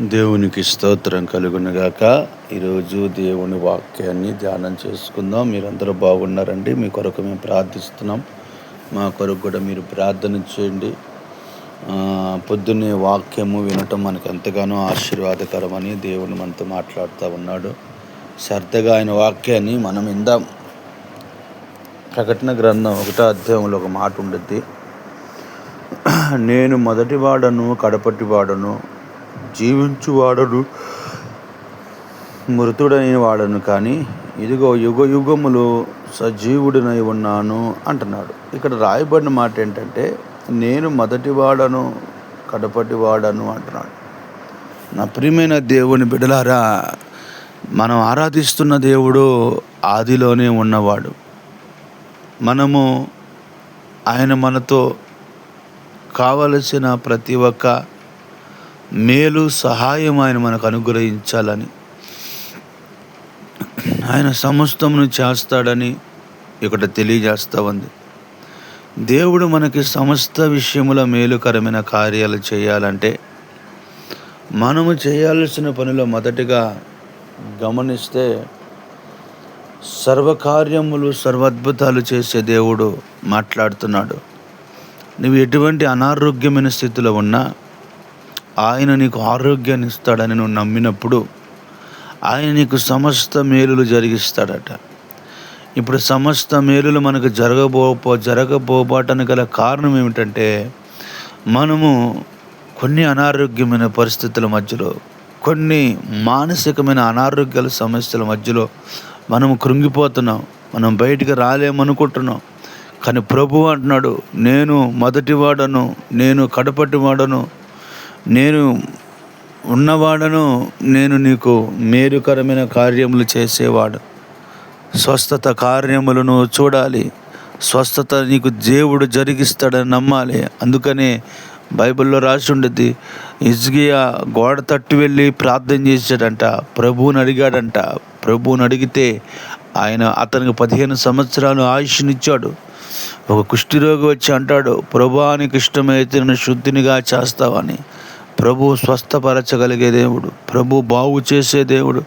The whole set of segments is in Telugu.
దేవునికి స్తోత్రం కలుగునుగాక. ఈరోజు దేవుని వాక్యాన్ని ధ్యానం చేసుకుందాం. మీరందరూ బాగున్నారండి? మీ కొరకు మేము ప్రార్థిస్తున్నాం. మా కొరకు కూడా మీరు ప్రార్థన చేయండి. పొద్దున్నే వాక్యము వినటం మనకు ఎంతగానో ఆశీర్వాదకరమని దేవుని మనతో మాట్లాడుతూ ఉన్నాడు. శ్రద్ధగా ఆయన వాక్యాన్ని మనం ఇందాం ప్రకటన గ్రంథం ఒకటో అధ్యాయంలో ఒక మాట ఉండద్ది. నేను మొదటి వాడను కడపటి వాడను జీవించువాడను మృతుడైన వాడను కానీ ఇదిగో యుగ యుగములు సజీవుడినై ఉన్నాను అంటున్నాడు. ఇక్కడ రాయబడిన మాట ఏంటంటే నేను మొదటి వాడను కడపటి వాడను అంటున్నాడు. నా ప్రియమైన దేవుని బిడలారా మనం ఆరాధిస్తున్న దేవుడు ఆదిలోనే ఉన్నవాడు. మనము ఆయన మనతో కావలసిన ప్రతి ఒక్క మేలు సహాయం ఆయన మనకు అనుగ్రహించాలని. ఆయన సమస్తమును చేస్తాడని ఇక్కడ తెలియజేస్తూ ఉంది దేవుడు మనకి సమస్త విషయముల మేలుకరమైన కార్యాలు చేయాలంటే మనము చేయాల్సిన పనిలో మొదటిగా గమనిస్తే సర్వకార్యములు సర్వద్భుతాలు చేసే దేవుడు మాట్లాడుతున్నాడు. నువ్వు ఎటువంటి అనారోగ్యమైన స్థితిలో ఉన్నా ఆయన నీకు ఆరోగ్యాన్ని ఇస్తాడని నువ్వు నమ్మినప్పుడు ఆయన నీకు సమస్త మేలులు జరిగిస్తాడట. ఇప్పుడు సమస్త మేలులు మనకు జరగబోపో జరగబోబాటానికి గల కారణం ఏమిటంటే మనము కొన్ని అనారోగ్యమైన పరిస్థితుల మధ్యలో కొన్ని మానసికమైన అనారోగ్యాల సమస్యల మధ్యలో మనము కృంగిపోతున్నాం మనం బయటికి రాలేమనుకుంటున్నాం. కానీ ప్రభు అంటున్నాడు నేను మొదటివాడను నేను కడపటి వాడను నేను ఉన్నవాడను నేను నీకు మేలుకరమైన కార్యములు చేసేవాడు. స్వస్థత కార్యములను చూడాలి. స్వస్థత నీకు దేవుడు జరిగిస్తాడని నమ్మాలి. అందుకనే బైబిల్లో రాసి ఉండేది ఇజ్గియా గోడ తట్టు వెళ్ళి ప్రార్థన చేశాడంట ప్రభువుని అడిగాడంట. ప్రభువుని అడిగితే ఆయన అతనికి పదిహేను సంవత్సరాలు ఆయుష్నిచ్చాడు. ఒక కుష్ఠిరోగి వచ్చి అంటాడు ప్రభానికి ఇష్టమైతే నన్ను శుద్ధినిగా చేస్తావని. ప్రభు స్వస్థపరచగలిగే దేవుడు. ప్రభు బాగు చేసే దేవుడు.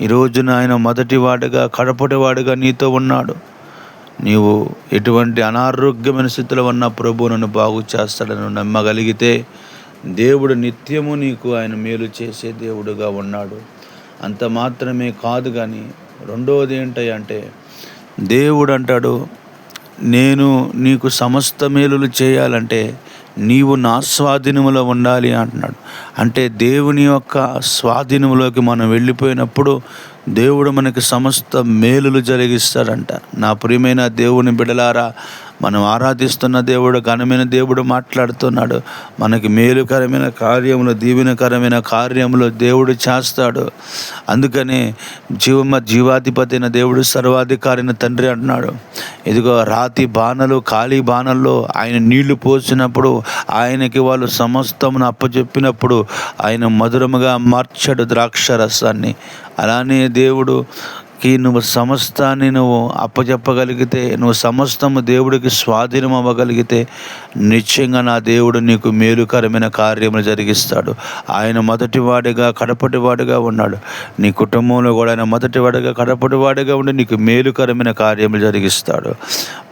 ఈరోజున ఆయన మొదటి వాడుగా కడపటి వాడుగా నీతో ఉన్నాడు. నీవు ఎటువంటి అనారోగ్యమైన స్థితిలో ఉన్న ప్రభు నన్ను బాగు చేస్తాడని నమ్మగలిగితే దేవుడు నిత్యము నీకు ఆయన మేలు చేసే దేవుడుగా ఉన్నాడు. అంత మాత్రమే కాదు కానీ రెండవది ఏంటంటే దేవుడు అంటాడు నేను నీకు సమస్త మేలులు చేయాలంటే నీవు నా స్వాధీనములో ఉండాలి అంటున్నాడు. అంటే దేవుని యొక్క స్వాధీనంలోకి మనం వెళ్ళిపోయినప్పుడు దేవుడు మనకి సమస్త మేలులు జరిగిస్తాడంట. నా ప్రియమైన దేవుని బిడలారా మనం ఆరాధిస్తున్న దేవుడు ఘనమైన దేవుడు మాట్లాడుతున్నాడు. మనకి మేలుకరమైన కార్యములు దీవెనకరమైన కార్యములు దేవుడు చేస్తాడు. అందుకని జీవమ జీవాధిపతి అయిన దేవుడు సర్వాధికారిన తండ్రి అంటున్నాడు. ఇదిగో రాతి బాణలు ఖాళీ బాణల్లో ఆయన నీళ్ళు పోసినప్పుడు ఆయనకి వాళ్ళు సమస్తమును అప్పచెప్పినప్పుడు ఆయన మధురముగా మార్చాడు ద్రాక్ష రసాన్ని అలానే దేవుడు కి నువ్వు సమస్తాన్ని నువ్వు అప్పచెప్పగలిగితే నువ్వు సమస్తము దేవుడికి స్వాధీనం అవ్వగలిగితే నిశ్చయంగా నా దేవుడు నీకు మేలుకరమైన కార్యములు జరిగిస్తాడు. ఆయన మొదటివాడిగా కడపటివాడిగా ఉన్నాడు. నీ కుటుంబంలో కూడా ఆయన మొదటివాడిగా కడపటివాడిగా ఉండి నీకు మేలుకరమైన కార్యములు జరిగిస్తాడు.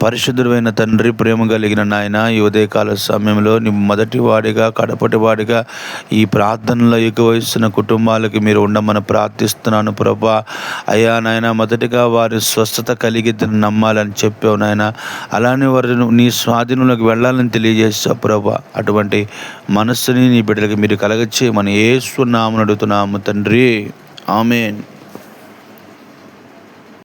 పరిశుద్ధుడైన తండ్రి ప్రేమ కలిగిన నాయన ఈ ఉదయకాల సమయంలో నీ మొదటివాడిగా కడపటివాడిగా ఈ ప్రార్థనలో ఎక్కువస్తున్న కుటుంబాలకి మీరు ఉండమని ప్రార్థిస్తున్నాను ప్రభా. అయ్యా నాయన నాయన మొదటిగా వారి స్వస్థత కలిగి నమ్మాలని చెప్పావు నాయన. అలానే వారి నీ స్వాధీనంలోకి వెళ్ళాలని తెలియజేస్తావు ప్రభా. అటువంటి మనస్సుని నీ బిడ్డలకి మీరు కలగచ్చి మన ఏసునామని అడుగుతున్నాము తండ్రి. ఆమెన్.